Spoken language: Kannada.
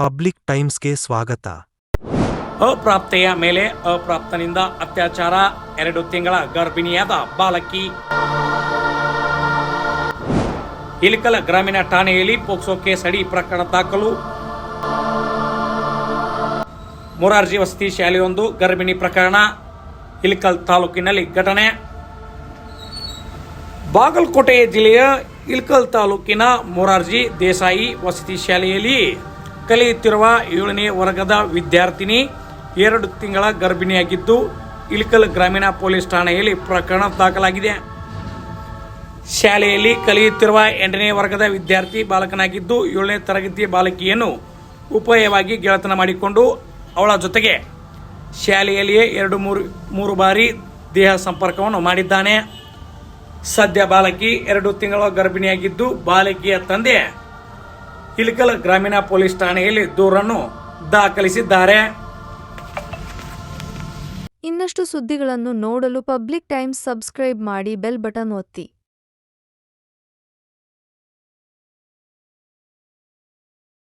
ಪಬ್ಲಿಕ್ ಟೈಮ್ಸ್ಗೆ ಸ್ವಾಗತ. ಅಪ್ರಾಪ್ತೆಯ ಮೇಲೆ ಅಪ್ರಾಪ್ತನಿಂದ ಅತ್ಯಾಚಾರ ಎರಡು ತಿಂಗಳ ಗರ್ಭಿಣಿಯಾದ ಬಾಲಕಿ. ಇಲಿಕಲ ಗ್ರಾಮೀಣ ಠಾಣೆಯಲ್ಲಿ ಪೋಕ್ಸೋ ಕೇಸ್ ಅಡಿ ಪ್ರಕರಣ ದಾಖಲು. ಮೊರಾರ್ಜಿ ವಸತಿ ಶಾಲೆಯೊಂದು ಗರ್ಭಿಣಿ ಪ್ರಕರಣ, ಇಲಿಕಲ್ ತಾಲೂಕಿನಲ್ಲಿ ಘಟನೆ. ಬಾಗಲಕೋಟೆ ಜಿಲ್ಲೆಯ ಇಲ್ಕಲ್ ತಾಲೂಕಿನ ಮೊರಾರ್ಜಿ ದೇಸಾಯಿ ವಸತಿ ಶಾಲೆಯಲ್ಲಿ ಕಲಿಯುತ್ತಿರುವ ಏಳನೇ ವರ್ಗದ ವಿದ್ಯಾರ್ಥಿನಿ ಎರಡು ತಿಂಗಳ ಗರ್ಭಿಣಿಯಾಗಿದ್ದು, ಇಳಕಲ್ ಗ್ರಾಮೀಣ ಪೊಲೀಸ್ ಠಾಣೆಯಲ್ಲಿ ಪ್ರಕರಣ ದಾಖಲಾಗಿದೆ. ಶಾಲೆಯಲ್ಲಿ ಕಲಿಯುತ್ತಿರುವ ಎಂಟನೇ ವರ್ಗದ ವಿದ್ಯಾರ್ಥಿ ಬಾಲಕನಾಗಿದ್ದು, ಏಳನೇ ತರಗತಿಯ ಬಾಲಕಿಯನ್ನು ಉಪಾಯವಾಗಿ ಗೆಳೆತನ ಮಾಡಿಕೊಂಡು ಅವಳ ಜೊತೆಗೆ ಶಾಲೆಯಲ್ಲಿಯೇ ಎರಡು ಮೂರು ಮೂರು ಬಾರಿ ದೇಹ ಸಂಪರ್ಕವನ್ನು ಮಾಡಿದ್ದಾನೆ. ಸದ್ಯ ಬಾಲಕಿ ಎರಡು ತಿಂಗಳ ಗರ್ಭಿಣಿಯಾಗಿದ್ದು, ಬಾಲಕಿಯ ತಂದೆ ಇಲಿಕಲ್ ಗ್ರಾಮೀಣ ಪೊಲೀಸ್ ಠಾಣೆಯಲ್ಲಿ ದೂರನ್ನು ದಾಖಲಿಸಿದ್ದಾರೆ. ಇನ್ನಷ್ಟು ಸುದ್ದಿಗಳನ್ನು ನೋಡಲು ಪಬ್ಲಿಕ್ ಟೈಮ್ಸ್ ಸಬ್ಸ್ಕ್ರೈಬ್ ಮಾಡಿ ಬೆಲ್ ಬಟನ್ ಒತ್ತಿ.